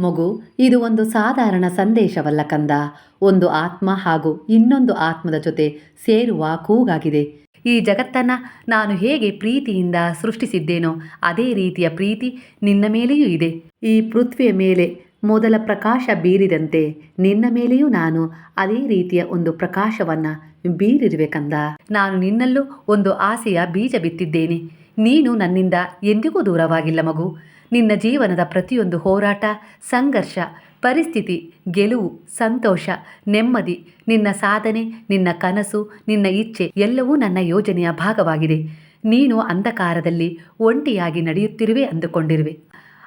ಮಗು, ಇದು ಒಂದು ಸಾಧಾರಣ ಸಂದೇಶವಲ್ಲ ಕಂದ. ಒಂದು ಆತ್ಮ ಹಾಗೂ ಇನ್ನೊಂದು ಆತ್ಮದ ಜೊತೆ ಸೇರುವ ಕೂಗಾಗಿದೆ. ಈ ಜಗತ್ತನ್ನು ನಾನು ಹೇಗೆ ಪ್ರೀತಿಯಿಂದ ಸೃಷ್ಟಿಸಿದ್ದೇನೋ ಅದೇ ರೀತಿಯ ಪ್ರೀತಿ ನಿನ್ನ ಮೇಲೆಯೂ ಇದೆ. ಈ ಪೃಥ್ವಿಯ ಮೇಲೆ ಮೊದಲ ಪ್ರಕಾಶ ಬೀರಿದಂತೆ ನಿನ್ನ ಮೇಲೆಯೂ ನಾನು ಅದೇ ರೀತಿಯ ಒಂದು ಪ್ರಕಾಶವನ್ನು ಬೀರಿರುವೆ ಕಂದ. ನಾನು ನಿನ್ನಲ್ಲೂ ಒಂದು ಆಸೆಯ ಬೀಜ ಬಿತ್ತಿದ್ದೇನೆ. ನೀನು ನನ್ನಿಂದ ಎಂದಿಗೂ ದೂರವಾಗಿಲ್ಲ ಮಗು. ನಿನ್ನ ಜೀವನದ ಪ್ರತಿಯೊಂದು ಹೋರಾಟ, ಸಂಘರ್ಷ, ಪರಿಸ್ಥಿತಿ, ಗೆಲುವು, ಸಂತೋಷ, ನೆಮ್ಮದಿ, ನಿನ್ನ ಸಾಧನೆ, ನಿನ್ನ ಕನಸು, ನಿನ್ನ ಇಚ್ಛೆ ಎಲ್ಲವೂ ನನ್ನ ಯೋಜನೆಯ ಭಾಗವಾಗಿದೆ. ನೀನು ಅಂಧಕಾರದಲ್ಲಿ ಒಂಟಿಯಾಗಿ ನಡೆಯುತ್ತಿರುವೆ ಅಂದುಕೊಂಡಿರುವೆ.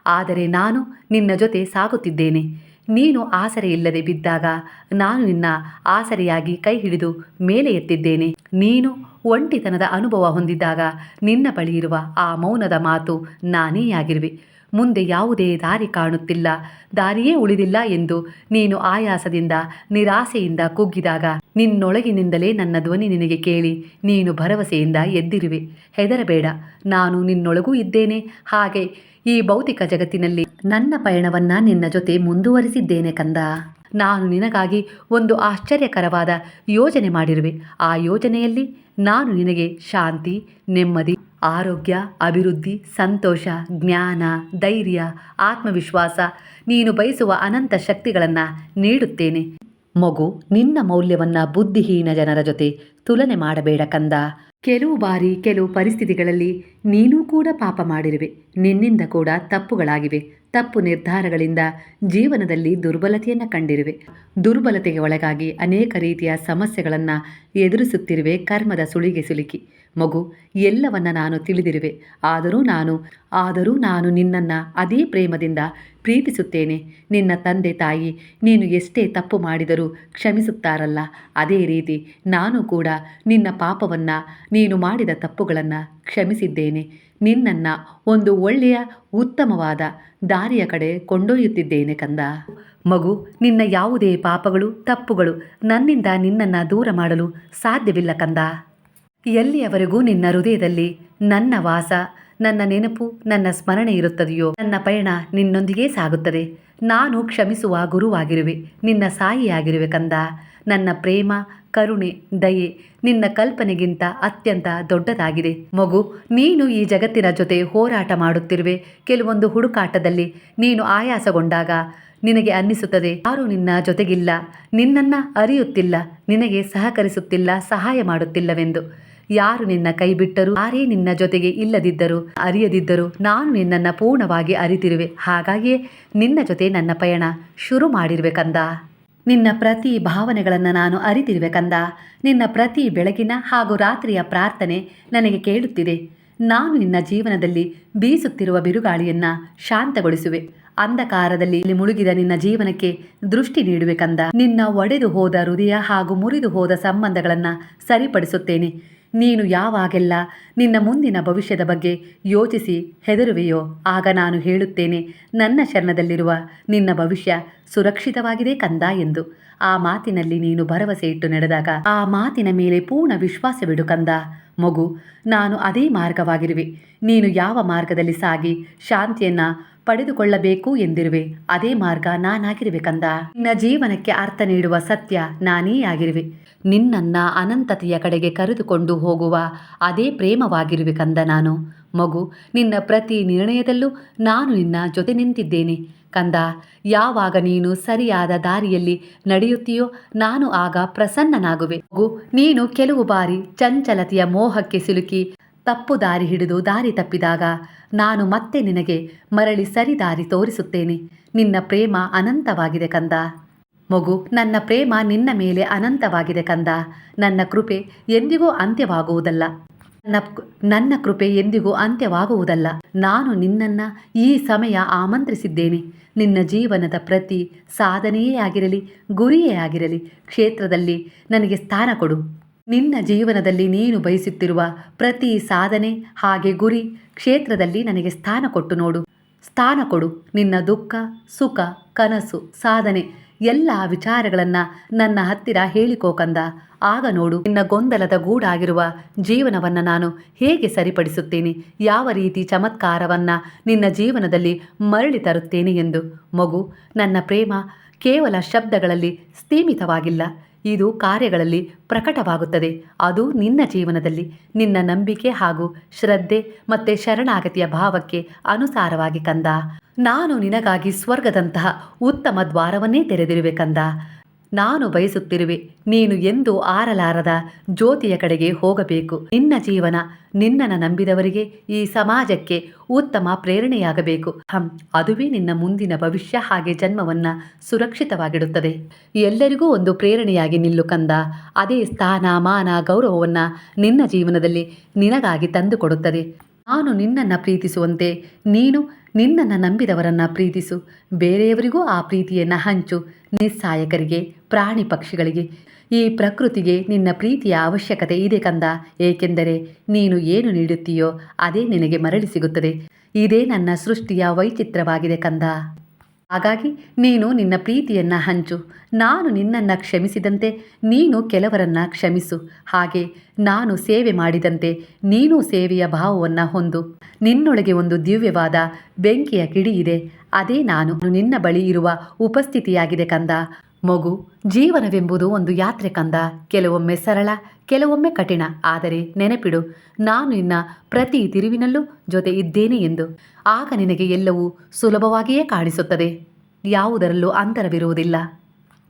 ಆದರೆ ನಾನು ನಿನ್ನ ಜೊತೆ ಸಾಗುತ್ತಿದ್ದೇನೆ. ನೀನು ಆಸರೆ ಇಲ್ಲದೆ ಬಿದ್ದಾಗ ನಾನು ನಿನ್ನ ಆಸರೆಯಾಗಿ ಕೈ ಹಿಡಿದು ಮೇಲೆ ಎತ್ತಿದ್ದೇನೆ. ನೀನು ಒಂಟಿತನದ ಅನುಭವ ಹೊಂದಿದ್ದಾಗ ನಿನ್ನ ಬಳಿ ಇರುವ ಆ ಮೌನದ ಮಾತು ನಾನೇ ಆಗಿರುವೆ ಮುಂದೆ ಯಾವುದೇ ದಾರಿ ಕಾಣುತ್ತಿಲ್ಲ. ದಾರಿಯೇ ಉಳಿದಿಲ್ಲ ಎಂದು ನೀನು ಆಯಾಸದಿಂದ, ನಿರಾಸೆಯಿಂದ ಕುಗ್ಗಿದಾಗ, ನಿನ್ನೊಳಗಿನಿಂದಲೇ ನನ್ನ ಧ್ವನಿ ನಿನಗೆ ಕೇಳಿ, ನೀನು ಭರವಸೆಯಿಂದ ಎದ್ದಿರುವೆ. ಹೆದರಬೇಡ, ನಾನು ನಿನ್ನೊಳಗೂ ಇದ್ದೇನೆ. ಹಾಗೆ ಈ ಭೌತಿಕ ಜಗತ್ತಿನಲ್ಲಿ ನನ್ನ ಪಯಣವನ್ನ ನಿನ್ನ ಜೊತೆ ಮುಂದುವರಿಸಿದ್ದೇನೆ ಕಂದ. ನಾನು ನಿನಗಾಗಿ ಒಂದು ಆಶ್ಚರ್ಯಕರವಾದ ಯೋಜನೆ ಮಾಡಿರುವೆ. ಆ ಯೋಜನೆಯಲ್ಲಿ ನಾನು ನಿನಗೆ ಶಾಂತಿ, ನೆಮ್ಮದಿ ಆರೋಗ್ಯ, ಅಭಿವೃದ್ಧಿ, ಸಂತೋಷ, ಜ್ಞಾನ, ಧೈರ್ಯ, ಆತ್ಮವಿಶ್ವಾಸ, ನೀನು ಬಯಸುವ ಅನಂತ ಶಕ್ತಿಗಳನ್ನು ನೀಡುತ್ತೇನೆ. ಮಗು, ನಿನ್ನ ಮೌಲ್ಯವನ್ನ ಬುದ್ಧಿಹೀನ ಜನರ ಜೊತೆ ತುಲನೆ ಮಾಡಬೇಡ ಕಂದ. ಕೆಲವು ಬಾರಿ ಕೆಲವು ಪರಿಸ್ಥಿತಿಗಳಲ್ಲಿ ನೀನೂ ಕೂಡ ಪಾಪ ಮಾಡಿರುವೆ. ನಿನ್ನಿಂದ ಕೂಡ ತಪ್ಪುಗಳಾಗಿವೆ. ತಪ್ಪು ನಿರ್ಧಾರಗಳಿಂದ ಜೀವನದಲ್ಲಿ ದುರ್ಬಲತೆಯನ್ನು ಕಂಡಿರುವೆ. ದುರ್ಬಲತೆಗೆ ಒಳಗಾಗಿ ಅನೇಕ ರೀತಿಯ ಸಮಸ್ಯೆಗಳನ್ನು ಎದುರಿಸುತ್ತಿರುವೆ ಕರ್ಮದ ಸುಳಿಗೆ ಸಿಲುಕಿ. ಮಗು, ಎಲ್ಲವನ್ನ ನಾನು ತಿಳಿದಿರುವೆ. ಆದರೂ ನಾನು ಆದರೂ ನಾನು ನಿನ್ನನ್ನು ಅದೇ ಪ್ರೇಮದಿಂದ ಪ್ರೀತಿಸುತ್ತೇನೆ. ನಿನ್ನ ತಂದೆ ತಾಯಿ ನೀನು ಎಷ್ಟೇ ತಪ್ಪು ಮಾಡಿದರೂ ಕ್ಷಮಿಸುತ್ತಾರಲ್ಲ. ಅದೇ ರೀತಿ ನಾನು ಕೂಡ ನಿನ್ನ ಪಾಪವನ್ನು, ನೀನು ಮಾಡಿದ ತಪ್ಪುಗಳನ್ನು ಕ್ಷಮಿಸಿದ್ದೇನೆ. ನಿನ್ನನ್ನು ಒಂದು ಒಳ್ಳೆಯ, ಉತ್ತಮವಾದ ದಾರಿಯ ಕಡೆ ಕೊಂಡೊಯ್ಯುತ್ತಿದ್ದೇನೆ ಕಂದ. ಮಗು, ನಿನ್ನ ಯಾವುದೇ ಪಾಪಗಳು, ತಪ್ಪುಗಳು ನನ್ನಿಂದ ನಿನ್ನನ್ನು ದೂರ ಮಾಡಲು ಸಾಧ್ಯವಿಲ್ಲ ಕಂದ. ಎಲ್ಲಿಯವರೆಗೂ ನಿನ್ನ ಹೃದಯದಲ್ಲಿ ನನ್ನ ವಾಸ, ನನ್ನ ನೆನಪು, ನನ್ನ ಸ್ಮರಣೆ ಇರುತ್ತದೆಯೋ? ನನ್ನ ಪಯಣ ನಿನ್ನೊಂದಿಗೇ ಸಾಗುತ್ತದೆ. ನಾನು ಕ್ಷಮಿಸುವ ಗುರುವಾಗಿರುವೆ. ನಿನ್ನ ಸಾಯಿಯಾಗಿರುವೆ ಕಂದ. ನನ್ನ ಪ್ರೇಮ, ಕರುಣೆ, ದಯೆ ನಿನ್ನ ಕಲ್ಪನೆಗಿಂತ ಅತ್ಯಂತ ದೊಡ್ಡದಾಗಿದೆ. ಮಗು, ನೀನು ಈ ಜಗತ್ತಿನ ಜೊತೆ ಹೋರಾಟ ಮಾಡುತ್ತಿರುವೆ. ಕೆಲವೊಂದು ಹುಡುಕಾಟದಲ್ಲಿ ನೀನು ಆಯಾಸಗೊಂಡಾಗ ನಿನಗೆ ಅನ್ನಿಸುತ್ತದೆ, ಯಾರೂ ನಿನ್ನ ಜೊತೆಗಿಲ್ಲ. ನಿನ್ನನ್ನು ಅರಿಯುತ್ತಿಲ್ಲ, ನಿನಗೆ ಸಹಕರಿಸುತ್ತಿಲ್ಲ, ಸಹಾಯ ಮಾಡುತ್ತಿಲ್ಲವೆಂದು. ಯಾರು ನಿನ್ನ ಕೈ ಬಿಟ್ಟರು ಯಾರೇ ನಿನ್ನ ಜೊತೆಗೆ ಇಲ್ಲದಿದ್ದರು, ಅರಿಯದಿದ್ದರು ನಾನು ನಿನ್ನನ್ನ ಪೂರ್ಣವಾಗಿ ಅರಿತಿರುವೆ. ಹಾಗಾಗಿಯೇ ನಿನ್ನ ಜೊತೆ ನನ್ನ ಪಯಣ ಶುರು ಮಾಡಿರುವೆ ಕಂದ. ನಿನ್ನ ಪ್ರತಿ ಭಾವನೆಗಳನ್ನು ನಾನು ಅರಿತಿರುವೆ ಕಂದ. ನಿನ್ನ ಪ್ರತಿ ಬೆಳಗಿನ ಹಾಗೂ ರಾತ್ರಿಯ ಪ್ರಾರ್ಥನೆ ನನಗೆ ಕೇಳುತ್ತಿದೆ. ನಾನು ನಿನ್ನ ಜೀವನದಲ್ಲಿ ಬೀಸುತ್ತಿರುವ ಬಿರುಗಾಳಿಯನ್ನ ಶಾಂತಗೊಳಿಸುವೆ. ಅಂಧಕಾರದಲ್ಲಿ ಮುಳುಗಿದ ನಿನ್ನ ಜೀವನಕ್ಕೆ ದೃಷ್ಟಿ ನೀಡುವೆ ಕಂದ. ನಿನ್ನ ಒಡೆದು ಹೋದ ಹೃದಯ ಹಾಗೂ ಮುರಿದು ಹೋದ ಸಂಬಂಧಗಳನ್ನು ಸರಿಪಡಿಸುತ್ತೇನೆ. ನೀನು ಯಾವಾಗೆಲ್ಲ ನಿನ್ನ ಮುಂದಿನ ಭವಿಷ್ಯದ ಬಗ್ಗೆ ಯೋಚಿಸಿ ಹೆದರುವೆಯೋ, ಆಗ ನಾನು ಹೇಳುತ್ತೇನೆ, ನನ್ನ ಶರಣದಲ್ಲಿರುವ ನಿನ್ನ ಭವಿಷ್ಯ ಸುರಕ್ಷಿತವಾಗಿದೆ ಕಂದ ಎಂದು. ಆ ಮಾತಿನಲ್ಲಿ ನೀನು ಭರವಸೆ ಇಟ್ಟು ನಡೆದಾಗ ಆ ಮಾತಿನ ಮೇಲೆ ಪೂರ್ಣ ವಿಶ್ವಾಸವಿಡು ಕಂದ. ಮಗು, ನಾನು ಅದೇ ಮಾರ್ಗವಾಗಿರುವೆ. ನೀನು ಯಾವ ಮಾರ್ಗದಲ್ಲಿ ಸಾಗಿ, ಶಾಂತಿಯನ್ನ ಪಡೆದುಕೊಳ್ಳಬೇಕು ಎಂದಿರುವೆ. ಅದೇ ಮಾರ್ಗ ನಾನಾಗಿರುವೆ ಕಂದ ನಿನ್ನ ಜೀವನಕ್ಕೆ ಅರ್ಥ ನೀಡುವ ಸತ್ಯ ನಾನೇ ಆಗಿರುವೆ. ನಿನ್ನನ್ನ ಅನಂತತೆಯ ಕಡೆಗೆ ಕರೆದುಕೊಂಡು ಹೋಗುವ ಅದೇ ಪ್ರೇಮವಾಗಿರುವೆ ಕಂದ ನಾನು. ಮಗು, ನಿನ್ನ ಪ್ರತಿ ನಿರ್ಣಯದಲ್ಲೂ ನಾನು ನಿನ್ನ ಜೊತೆ ನಿಂತಿದ್ದೇನೆ. ಕಂದ, ಯಾವಾಗ ನೀನು ಸರಿಯಾದ ದಾರಿಯಲ್ಲಿ ನಡೆಯುತ್ತೀಯೋ ನಾನು ಆಗ ಪ್ರಸನ್ನನಾಗುವೆ. ಮಗು, ನೀನು ಕೆಲವು ಬಾರಿ ಚಂಚಲತೆಯ ಮೋಹಕ್ಕೆ ಸಿಲುಕಿ ತಪ್ಪು ದಾರಿ ಹಿಡಿದು ದಾರಿ ತಪ್ಪಿದಾಗ ನಾನು ಮತ್ತೆ ನಿನಗೆ ಮರಳಿ ಸರಿ ದಾರಿ ತೋರಿಸುತ್ತೇನೆ. ನಿನ್ನ ಪ್ರೇಮ ಅನಂತವಾಗಿದೆ ಕಂದ. ಮಗು, ನನ್ನ ಪ್ರೇಮ ನಿನ್ನ ಮೇಲೆ ಅನಂತವಾಗಿದೆ ಕಂದ. ನನ್ನ ಕೃಪೆ ಎಂದಿಗೂ ಅಂತ್ಯವಾಗುವುದಲ್ಲ. ನನ್ನ ನನ್ನ ಕೃಪೆ ಎಂದಿಗೂ ಅಂತ್ಯವಾಗುವುದಲ್ಲ. ನಾನು ನಿನ್ನನ್ನು ಈ ಸಮಯ ಆಮಂತ್ರಿಸಿದ್ದೇನೆ. ನಿನ್ನ ಜೀವನದ ಪ್ರತಿ ಸಾಧನೆಯೇ ಆಗಿರಲಿ, ಗುರಿಯೇ ಆಗಿರಲಿ, ಕ್ಷೇತ್ರದಲ್ಲಿ ನನಗೆ ಸ್ಥಾನ ಕೊಡು. ನಿನ್ನ ಜೀವನದಲ್ಲಿ ನೀನು ಬಯಸುತ್ತಿರುವ ಪ್ರತಿ ಸಾಧನೆ ಹಾಗೆ ಗುರಿ ಕ್ಷೇತ್ರದಲ್ಲಿ ನನಗೆ ಸ್ಥಾನ ಕೊಟ್ಟು ನೋಡು. ಸ್ಥಾನ ಕೊಡು. ನಿನ್ನ ದುಃಖ, ಸುಖ, ಕನಸು, ಸಾಧನೆ ಎಲ್ಲ ವಿಚಾರಗಳನ್ನು ನನ್ನ ಹತ್ತಿರ ಹೇಳಿಕೋಕಂದ ಆಗ ನೋಡು, ನಿನ್ನ ಗೊಂದಲದ ಗೂಡಾಗಿರುವ ಜೀವನವನ್ನು ನಾನು ಹೇಗೆ ಸರಿಪಡಿಸುತ್ತೇನೆ? ಯಾವ ರೀತಿ ಚಮತ್ಕಾರವನ್ನು ನಿನ್ನ ಜೀವನದಲ್ಲಿ ಮರಳಿ ತರುತ್ತೇನೆ ಎಂದು. ಮಗು, ನನ್ನ ಪ್ರೇಮ ಕೇವಲ ಶಬ್ದಗಳಲ್ಲಿ ಸ್ಥೀಮಿತವಾಗಿಲ್ಲ ಇದು ಕಾರ್ಯಗಳಲ್ಲಿ ಪ್ರಕಟವಾಗುತ್ತದೆ. ಅದು ನಿನ್ನ ಜೀವನದಲ್ಲಿ, ನಿನ್ನ ನಂಬಿಕೆ ಹಾಗೂ ಶ್ರದ್ಧೆ ಮತ್ತು ಶರಣಾಗತಿಯ ಭಾವಕ್ಕೆ ಅನುಸಾರವಾಗಿ ಕಂದ. ನಾನು ನಿನಗಾಗಿ ಸ್ವರ್ಗದಂತಹ ಉತ್ತಮ ದ್ವಾರವನ್ನೇ ತೆರೆದಿರುವೆ ಕಂದ. ನಾನು ಬಯಸುತ್ತಿರುವೆ, ನೀನು ಎಂದು ಆರಲಾರದ ಜ್ಯೋತಿಯ ಕಡೆಗೆ ಹೋಗಬೇಕು. ನಿನ್ನ ಜೀವನ ನಿನ್ನನ್ನು ನಂಬಿದವರಿಗೆ ಈ ಸಮಾಜಕ್ಕೆ ಉತ್ತಮ ಪ್ರೇರಣೆಯಾಗಬೇಕು. ಹಂ, ಅದುವೇ ನಿನ್ನ ಮುಂದಿನ ಭವಿಷ್ಯ ಹಾಗೆ ಜನ್ಮವನ್ನ ಸುರಕ್ಷಿತವಾಗಿಡುತ್ತದೆ. ಎಲ್ಲರಿಗೂ ಒಂದು ಪ್ರೇರಣೆಯಾಗಿ ನಿಲ್ಲು ಕಂದ. ಅದೇ ಸ್ಥಾನ ಮಾನ ಗೌರವವನ್ನು ನಿನ್ನ ಜೀವನದಲ್ಲಿ ನಿನಗಾಗಿ ತಂದುಕೊಡುತ್ತದೆ. ನಾನು ನಿನ್ನನ್ನು ಪ್ರೀತಿಸುವಂತೆ. ನೀನು ನಿನ್ನನ್ನು ನಂಬಿದವರನ್ನು ಪ್ರೀತಿಸು. ಬೇರೆಯವರಿಗೂ ಆ ಪ್ರೀತಿಯನ್ನು ಹಂಚು. ನಿಸ್ಸಾಯಕರಿಗೆ, ಪ್ರಾಣಿ ಪಕ್ಷಿಗಳಿಗೆ. ಈ ಪ್ರಕೃತಿಗೆ ನಿನ್ನ ಪ್ರೀತಿಯ ಅವಶ್ಯಕತೆ ಇದೆ ಕಂದ. ಏಕೆಂದರೆ ನೀನು ಏನು ನೀಡುತ್ತೀಯೋ ಅದೇ ನಿನಗೆ ಮರಳಿ ಸಿಗುತ್ತದೆ. ಇದೇ ನನ್ನ ಸೃಷ್ಟಿಯ ವೈಚಿತ್ರವಾಗಿದೆ ಕಂದ. ಹಾಗಾಗಿ ನೀನು ನಿನ್ನ ಪ್ರೀತಿಯನ್ನು ಹಂಚು. ನಾನು ನಿನ್ನನ್ನು ಕ್ಷಮಿಸಿದಂತೆ ನೀನು ಕೆಲವರನ್ನ ಕ್ಷಮಿಸು. ಹಾಗೆ ನಾನು ಸೇವೆ ಮಾಡಿದಂತೆ ನೀನು ಸೇವೆಯ ಭಾವವನ್ನು ಹೊಂದು. ನಿನ್ನೊಳಗೆ ಒಂದು ದಿವ್ಯವಾದ ಬೆಂಕಿಯ ಕಿಡಿ ಇದೆ. ಅದೇ ನಾನು ನಿನ್ನ ಬಳಿ ಇರುವ ಉಪಸ್ಥಿತಿಯಾಗಿದೆ ಕಂದ. ಮಗು, ಜೀವನವೆಂಬುದು ಒಂದು ಯಾತ್ರೆ ಕಂದ. ಕೆಲವೊಮ್ಮೆ ಸರಳ, ಕೆಲವೊಮ್ಮೆ ಕಠಿಣ. ಆದರೆ ನೆನಪಿಡು, ನಾನು ನಿನ್ನ ಪ್ರತಿ ತಿರುವಿನಲ್ಲೂ ಜೊತೆ ಇದ್ದೇನೆ ಎಂದು. ಆಗ ನಿನಗೆ ಎಲ್ಲವೂ ಸುಲಭವಾಗಿಯೇ ಕಾಣಿಸುತ್ತದೆ. ಯಾವುದರಲ್ಲೂ ಅಂತರವಿರುವುದಿಲ್ಲ.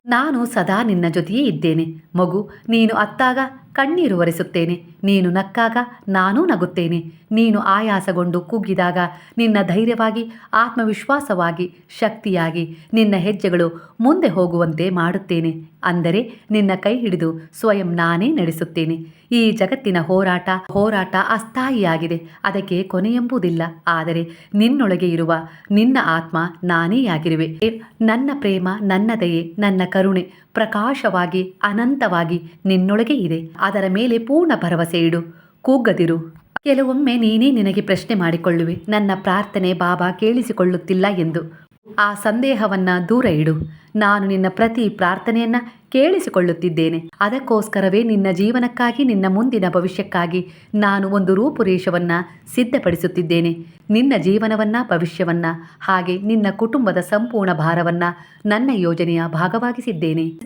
ನಾನು ಸದಾ ನಿನ್ನ ಜೊತೆಯೇ ಇದ್ದೇನೆ. ಮಗು, ನೀನು ಅತ್ತಾಗ ಕಣ್ಣೀರು ಒರೆಸುತ್ತೇನೆ. ನೀನು ನಕ್ಕಾಗ ನಾನೂ ನಗುತ್ತೇನೆ. ನೀನು ಆಯಾಸಗೊಂಡು ಕುಗ್ಗಿದಾಗ ನಿನ್ನ ಧೈರ್ಯವಾಗಿ, ಆತ್ಮವಿಶ್ವಾಸವಾಗಿ, ಶಕ್ತಿಯಾಗಿ ನಿನ್ನ ಹೆಜ್ಜೆಗಳು ಮುಂದೆ ಹೋಗುವಂತೆ ಮಾಡುತ್ತೇನೆ. ಅಂದರೆ ನಿನ್ನ ಕೈ ಹಿಡಿದು ಸ್ವಯಂ ನಾನೇ ನಡೆಸುತ್ತೇನೆ. ಈ ಜಗತ್ತಿನ ಹೋರಾಟ ಹೋರಾಟ ಅಸ್ಥಾಯಿಯಾಗಿದೆ. ಅದಕ್ಕೆ ಕೊನೆಯೆಂಬುದಿಲ್ಲ. ಆದರೆ ನಿನ್ನೊಳಗೆ ಇರುವ ನಿನ್ನ ಆತ್ಮ ನಾನೇ ಆಗಿರುವೆ ನನ್ನ ಪ್ರೇಮ, ನನ್ನ ದಯೆ, ನನ್ನ ಕರುಣೆ ಪ್ರಕಾಶವಾಗಿ ಅನಂತವಾಗಿ ನಿನ್ನೊಳಗೆ ಇದೆ. ಅದರ ಮೇಲೆ ಪೂರ್ಣ ಭರವಸೆ ಇಡು. ಕೂಗದಿರು. ಕೆಲವೊಮ್ಮೆ ನೀನೇ ನಿನಗೆ ಪ್ರಶ್ನೆ ಮಾಡಿಕೊಳ್ಳುವೆ. ನನ್ನ ಪ್ರಾರ್ಥನೆ ಬಾಬಾ ಕೇಳಿಸಿಕೊಳ್ಳುತ್ತಿಲ್ಲ ಎಂದು. ಆ ಸಂದೇಹವನ್ನ ದೂರ ಇಡು. ನಾನು ನಿನ್ನ ಪ್ರತಿ ಪ್ರಾರ್ಥನೆಯನ್ನ ಕೇಳಿಸಿಕೊಳ್ಳುತ್ತಿದ್ದೇನೆ. ಅದಕ್ಕೋಸ್ಕರವೇ ನಿನ್ನ ಜೀವನಕ್ಕಾಗಿ, ನಿನ್ನ ಮುಂದಿನ ಭವಿಷ್ಯಕ್ಕಾಗಿ ನಾನು ಒಂದು ರೂಪುರೇಷವನ್ನ ಸಿದ್ಧಪಡಿಸುತ್ತಿದ್ದೇನೆ. ನಿನ್ನ ಜೀವನವನ್ನ, ಭವಿಷ್ಯವನ್ನ, ಹಾಗೆ ನಿನ್ನ ಕುಟುಂಬದ ಸಂಪೂರ್ಣ ಭಾರವನ್ನ ನನ್ನ ಯೋಜನೆಯ ಭಾಗವಾಗಿಸಿದ್ದೇನೆ.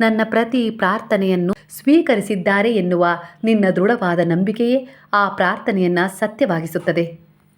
ನನ್ನ ಪ್ರತಿ ಪ್ರಾರ್ಥನೆಯನ್ನು ಸ್ವೀಕರಿಸಿದ್ದಾರೆ ಎನ್ನುವ ನಿನ್ನ ದೃಢವಾದ ನಂಬಿಕೆಯೇ ಆ ಪ್ರಾರ್ಥನೆಯನ್ನ ಸತ್ಯವಾಗಿಸುತ್ತದೆ.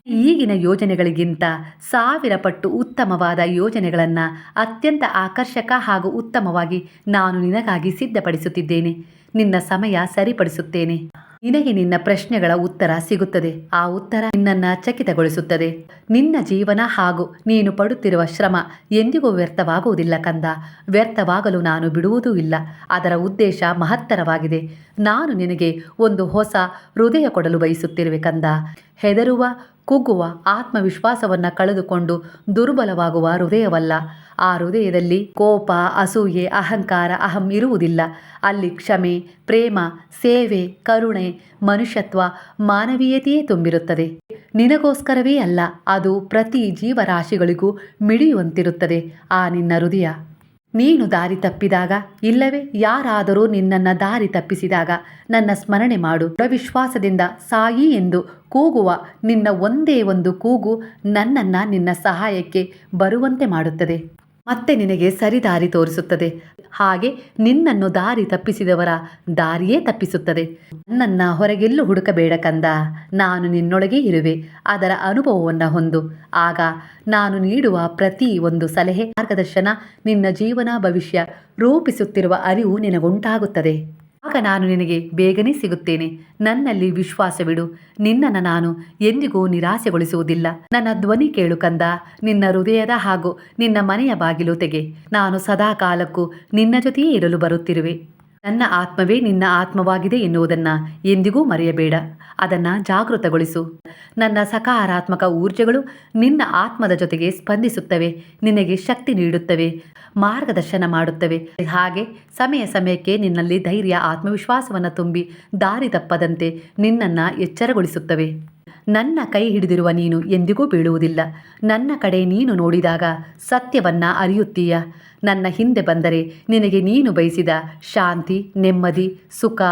ಈಗಿನ ಯೋಜನೆಗಳಿಗಿಂತ ಸಾವಿರ ಪಟ್ಟು ಉತ್ತಮವಾದ ಯೋಜನೆಗಳನ್ನು ಅತ್ಯಂತ ಆಕರ್ಷಕ ಹಾಗೂ ಉತ್ತಮವಾಗಿ ನಾನು ನಿನಗಾಗಿ ಸಿದ್ಧಪಡಿಸುತ್ತಿದ್ದೇನೆ. ನಿನ್ನ ಸಮಯ ಸರಿಪಡಿಸುತ್ತೇನೆ. ನಿನಗೆ ನಿನ್ನ ಪ್ರಶ್ನೆಗಳ ಉತ್ತರ ಸಿಗುತ್ತದೆ. ಆ ಉತ್ತರ ನಿನ್ನನ್ನು ಚಕಿತಗೊಳಿಸುತ್ತದೆ. ನಿನ್ನ ಜೀವನ ಹಾಗೂ ನೀನು ಪಡುತ್ತಿರುವ ಶ್ರಮ ಎಂದಿಗೂ ವ್ಯರ್ಥವಾಗುವುದಿಲ್ಲ ಕಂದ. ವ್ಯರ್ಥವಾಗಲು ನಾನು ಬಿಡುವುದೂ ಇಲ್ಲ. ಅದರ ಉದ್ದೇಶ ಮಹತ್ತರವಾಗಿದೆ. ನಾನು ನಿನಗೆ ಒಂದು ಹೊಸ ಹೃದಯ ಕೊಡಲು ಬಯಸುತ್ತಿರುವೆ ಕಂದ. ಹೆದರುವ ಕುಗ್ಗುವ ಆತ್ಮವಿಶ್ವಾಸವನ್ನು ಕಳೆದುಕೊಂಡು ದುರ್ಬಲವಾಗುವ ಹೃದಯವಲ್ಲ. ಆ ಹೃದಯದಲ್ಲಿ ಕೋಪ, ಅಸೂಯೆ, ಅಹಂಕಾರ, ಅಹಂ ಇರುವುದಿಲ್ಲ. ಅಲ್ಲಿ ಕ್ಷಮೆ, ಪ್ರೇಮ, ಸೇವೆ, ಕರುಣೆ, ಮನುಷ್ಯತ್ವ, ಮಾನವೀಯತೆಯೇ ತುಂಬಿರುತ್ತದೆ. ನಿನಗೋಸ್ಕರವೇ ಅಲ್ಲ, ಅದು ಪ್ರತಿ ಜೀವರಾಶಿಗಳಿಗೂ ಮಿಡಿಯುವಂತಿರುತ್ತದೆ. ಆ ನಿನ್ನ ಹೃದಯ ನೀನು ದಾರಿ ತಪ್ಪಿದಾಗ, ಇಲ್ಲವೇ? ಯಾರಾದರೂ ನಿನ್ನನ್ನು ದಾರಿ ತಪ್ಪಿಸಿದಾಗ ನನ್ನ ಸ್ಮರಣೆ ಮಾಡು. ಪ್ರವಿಶ್ವಾಸದಿಂದ ಸಾಯಿ ಎಂದು ಕೂಗುವ ನಿನ್ನ ಒಂದೇ ಒಂದು ಕೂಗು ನನ್ನನ್ನು ನಿನ್ನ ಸಹಾಯಕ್ಕೆ ಬರುವಂತೆ ಮಾಡುತ್ತದೆ. ಮತ್ತೆ ನಿನಗೆ ಸರಿದಾರಿ ತೋರಿಸುತ್ತದೆ. ಹಾಗೆ ನಿನ್ನನ್ನು ದಾರಿ ತಪ್ಪಿಸಿದವರ ದಾರಿಯೇ ತಪ್ಪಿಸುತ್ತದೆ. ನನ್ನನ್ನು ಹೊರಗೆಲ್ಲೂ ಹುಡುಕಬೇಡ ಕಂದ. ನಾನು ನಿನ್ನೊಳಗೆ ಇರುವೆ. ಅದರ ಅನುಭವವನ್ನು ಹೊಂದು. ಆಗ ನಾನು ನೀಡುವ ಪ್ರತಿ ಒಂದು ಸಲಹೆ ಮಾರ್ಗದರ್ಶನ ನಿನ್ನ ಜೀವನ ಭವಿಷ್ಯ ರೂಪಿಸುತ್ತಿರುವ ಅರಿವು ನಿನಗುಂಟಾಗುತ್ತದೆ. ಆಗ ನಾನು ನಿನಗೆ ಬೇಗನೆ ಸಿಗುತ್ತೇನೆ. ನನ್ನಲ್ಲಿ ವಿಶ್ವಾಸವಿಡು. ನಿನ್ನನ್ನು ನಾನು ಎಂದಿಗೂ ನಿರಾಸೆಗೊಳಿಸುವುದಿಲ್ಲ. ನನ್ನ ಧ್ವನಿ ಕೇಳು ಕಂದ. ನಿನ್ನ ಹೃದಯದ ಹಾಗೂ ನಿನ್ನ ಮನೆಯ ಬಾಗಿಲು ತೆಗೆ. ನಾನು ಸದಾ ಕಾಲಕ್ಕೂ ನಿನ್ನ ಜೊತೆಯೇ ಇರಲು ಬರುತ್ತಿರುವೆ. ನನ್ನ ಆತ್ಮವೇ ನಿನ್ನ ಆತ್ಮವಾಗಿದೆ ಎನ್ನುವುದನ್ನು ಎಂದಿಗೂ ಮರೆಯಬೇಡ. ಅದನ್ನು ಜಾಗೃತಗೊಳಿಸು. ನನ್ನ ಸಕಾರಾತ್ಮಕ ಊರ್ಜೆಗಳು ನಿನ್ನ ಆತ್ಮದ ಜೊತೆಗೆ ಸ್ಪಂದಿಸುತ್ತವೆ. ನಿನಗೆ ಶಕ್ತಿ ನೀಡುತ್ತವೆ. ಮಾರ್ಗದರ್ಶನ ಮಾಡುತ್ತವೆ. ಹಾಗೆ ಸಮಯ ಸಮಯಕ್ಕೆ ನಿನ್ನಲ್ಲಿ ಧೈರ್ಯ, ಆತ್ಮವಿಶ್ವಾಸವನ್ನು ತುಂಬಿ ದಾರಿ ತಪ್ಪದಂತೆ ನಿನ್ನನ್ನು ಎಚ್ಚರಗೊಳಿಸುತ್ತವೆ. ನನ್ನ ಕೈ ಹಿಡಿದಿರುವ ನೀನು ಎಂದಿಗೂ ಬೀಳುವುದಿಲ್ಲ. ನನ್ನ ಕಡೆ ನೀನು ನೋಡಿದಾಗ ಸತ್ಯವನ್ನ ಅರಿಯುತ್ತೀಯ. ನನ್ನ ಹಿಂದೆ ಬಂದರೆ ನಿನಗೆ ನೀನು ಬಯಸಿದ ಶಾಂತಿ, ನೆಮ್ಮದಿ, ಸುಖ,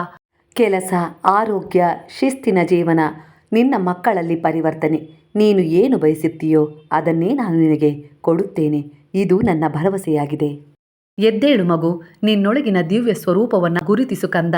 ಕೆಲಸ, ಆರೋಗ್ಯ, ಶಿಸ್ತಿನ ಜೀವನ, ನಿನ್ನ ಮಕ್ಕಳಲ್ಲಿ ಪರಿವರ್ತನೆ. ನೀನು ಏನು ಬಯಸುತ್ತೀಯೋ ಅದನ್ನೇ ನಾನು ನಿನಗೆ ಕೊಡುತ್ತೇನೆ. ಇದು ನನ್ನ ಭರವಸೆಯಾಗಿದೆ. ಎದ್ದೇಳು ಮಗು, ನಿನ್ನೊಳಗಿನ ದಿವ್ಯ ಸ್ವರೂಪವನ್ನು ಗುರುತಿಸು ಕಂದ.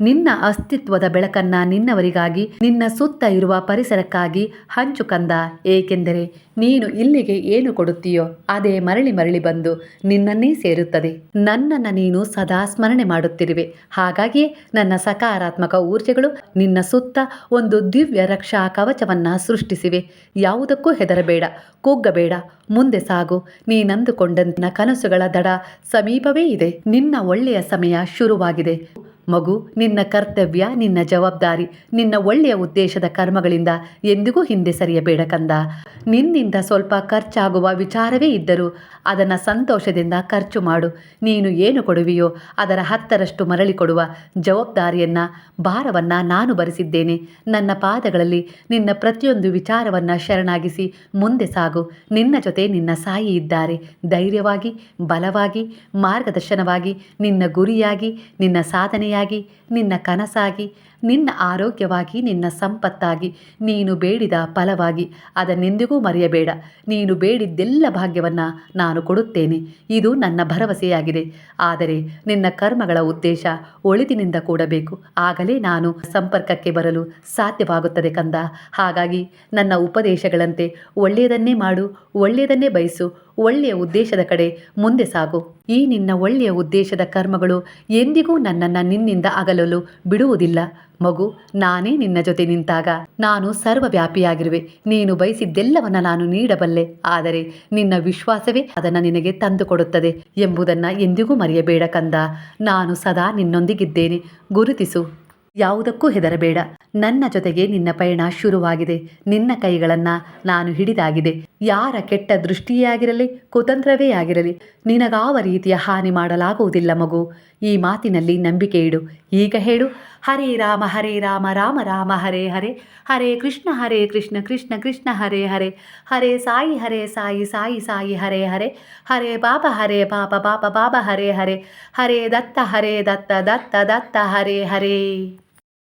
ನಿನ್ನ ಅಸ್ತಿತ್ವದ ಬೆಳಕನ್ನ ನಿನ್ನವರಿಗಾಗಿ, ನಿನ್ನ ಸುತ್ತ ಇರುವ ಪರಿಸರಕ್ಕಾಗಿ ಹಂಚು ಕಂದ. ಏಕೆಂದರೆ ನೀನು ಇಲ್ಲಿಗೆ ಏನು ಕೊಡುತ್ತೀಯೋ, ಅದೇ ಮರಳಿ ಮರಳಿ ಬಂದು ನಿನ್ನನ್ನೇ ಸೇರುತ್ತದೆ. ನನ್ನನ್ನು ನೀನು ಸದಾ ಸ್ಮರಣೆ ಮಾಡುತ್ತಿರುವೆ. ಹಾಗಾಗಿಯೇ ನನ್ನ ಸಕಾರಾತ್ಮಕ ಊರ್ಜೆಗಳು ನಿನ್ನ ಸುತ್ತ ಒಂದು ದಿವ್ಯ ರಕ್ಷಾ ಕವಚವನ್ನ ಸೃಷ್ಟಿಸಿವೆ. ಯಾವುದಕ್ಕೂ ಹೆದರಬೇಡ ಕುಗ್ಗಬೇಡ ಮುಂದೆ ಸಾಗು. ನೀನಂದುಕೊಂಡಂತಿನ ಕನಸುಗಳ ದಡ ಸಮೀಪವೇ ಇದೆ. ನಿನ್ನ ಒಳ್ಳೆಯ ಸಮಯ ಶುರುವಾಗಿದೆ. ಮಗು, ನಿನ್ನ ಕರ್ತವ್ಯ, ನಿನ್ನ ಜವಾಬ್ದಾರಿ, ನಿನ್ನ ಒಳ್ಳೆಯ ಉದ್ದೇಶದ ಕರ್ಮಗಳಿಂದ ಎಂದಿಗೂ ಹಿಂದೆ ಸರಿಯಬೇಡ ಕಂದ. ನಿನ್ನಿಂದ ಸ್ವಲ್ಪ ಖರ್ಚಾಗುವ ವಿಚಾರವೇ ಇದ್ದರೂ ಅದನ್ನು ಸಂತೋಷದಿಂದ ಖರ್ಚು ಮಾಡು. ನೀನು ಏನು ಕೊಡುವಿಯೋ ಅದರ ಹತ್ತರಷ್ಟು ಮರಳಿ ಕೊಡುವ ಜವಾಬ್ದಾರಿಯನ್ನ, ಭಾರವನ್ನ ನಾನು ಬರೆಸಿದ್ದೇನೆ. ನನ್ನ ಪಾದಗಳಲ್ಲಿ ನಿನ್ನ ಪ್ರತಿಯೊಂದು ವಿಚಾರವನ್ನ ಶರಣಾಗಿಸಿ ಮುಂದೆ ಸಾಗು. ನಿನ್ನ ಜೊತೆ ನಿನ್ನ ಸಾಯಿ ಇದ್ದಾರೆ. ಧೈರ್ಯವಾಗಿ, ಬಲವಾಗಿ, ಮಾರ್ಗದರ್ಶನವಾಗಿ, ನಿನ್ನ ಗುರಿಯಾಗಿ, ನಿನ್ನ ಸಾಧನೆಯಾಗಿ ನಿನ್ನ ಕನಸಾಗಿ, ನಿನ್ನ ಆರೋಗ್ಯವಾಗಿ, ನಿನ್ನ ಸಂಪತ್ತಾಗಿ, ನೀನು ಬೇಡಿದ ಫಲವಾಗಿ, ಅದನ್ನೆಂದಿಗೂ ಮರೆಯಬೇಡ. ನೀನು ಬೇಡಿದ್ದೆಲ್ಲ ಭಾಗ್ಯವನ್ನು ನಾನು ಕೊಡುತ್ತೇನೆ. ಇದು ನನ್ನ ಭರವಸೆಯಾಗಿದೆ. ಆದರೆ ನಿನ್ನ ಕರ್ಮಗಳ ಉದ್ದೇಶ ಒಳಿದಿನಿಂದ ಕೂಡಬೇಕು. ಆಗಲೇ ನಾನು ಸಂಪರ್ಕಕ್ಕೆ ಬರಲು ಸಾಧ್ಯವಾಗುತ್ತದೆ ಕಂದ. ಹಾಗಾಗಿ ನನ್ನ ಉಪದೇಶಗಳಂತೆ ಒಳ್ಳೆಯದನ್ನೇ ಮಾಡು, ಒಳ್ಳೆಯದನ್ನೇ ಬಯಸು, ಒಳ್ಳೆಯ ಉದ್ದೇಶದ ಕಡೆ ಮುಂದೆ ಸಾಗು. ಈ ನಿನ್ನ ಒಳ್ಳೆಯ ಉದ್ದೇಶದ ಕರ್ಮಗಳು ಎಂದಿಗೂ ನನ್ನನ್ನು ನಿನ್ನಿಂದ ಅಗಲಲು ಬಿಡುವುದಿಲ್ಲ. ಮಗು, ನಾನೇ ನಿನ್ನ ಜೊತೆ ನಿಂತಾಗ ನಾನು ಸರ್ವವ್ಯಾಪಿಯಾಗಿರುವೆ. ನೀನು ಬಯಸಿದ್ದೆಲ್ಲವನ್ನ ನಾನು ನೀಡಬಲ್ಲೆ. ಆದರೆ ನಿನ್ನ ವಿಶ್ವಾಸವೇ ಅದನ್ನು ನಿನಗೆ ತಂದುಕೊಡುತ್ತದೆ ಎಂಬುದನ್ನು ಎಂದಿಗೂ ಮರೆಯಬೇಡ ಕಂದ. ನಾನು ಸದಾ ನಿನ್ನೊಂದಿಗಿದ್ದೇನೆ. ಗುರುತಿಸು. ಯಾವುದಕ್ಕೂ ಹೆದರಬೇಡ. ನನ್ನ ಜೊತೆಗೆ ನಿನ್ನ ಪಯಣ ಶುರುವಾಗಿದೆ. ನಿನ್ನ ಕೈಗಳನ್ನು ನಾನು ಹಿಡಿದಾಗಿದೆ. ಯಾರ ಕೆಟ್ಟ ದೃಷ್ಟಿಯೇ ಆಗಿರಲಿ ಕುತಂತ್ರವೇ ಆಗಿರಲಿ, ನಿನಗಾವ ರೀತಿಯ ಹಾನಿ ಮಾಡಲಾಗುವುದಿಲ್ಲ ಮಗು. ಈ ಮಾತಿನಲ್ಲಿ ನಂಬಿಕೆ ಇಡು. ಈಗ ಹೇಳು. ಹರೇ ರಾಮ ಹರೇ ರಾಮ ರಾಮ ರಾಮ, ಹರೇ ಹರೇ. ಹರೇ ಕೃಷ್ಣ ಹರೇ ಕೃಷ್ಣ ಕೃಷ್ಣ ಕೃಷ್ಣ, ಹರೇ ಹರೇ. ಹರೇ ಸಾಯಿ ಹರೇ ಸಾಯಿ ಸಾಯಿ ಸಾಯಿ, ಹರೇ ಹರೇ. ಹರೇ ಪಾಪ ಹರೇ ಪಾಪ ಪಾಪ ಪಾಪ, ಹರೇ ಹರೇ. ಹರೇ ದತ್ತ ಹರೇ ದತ್ತ ದತ್ತ ದತ್ತ, ಹರೇ ಹರೇ.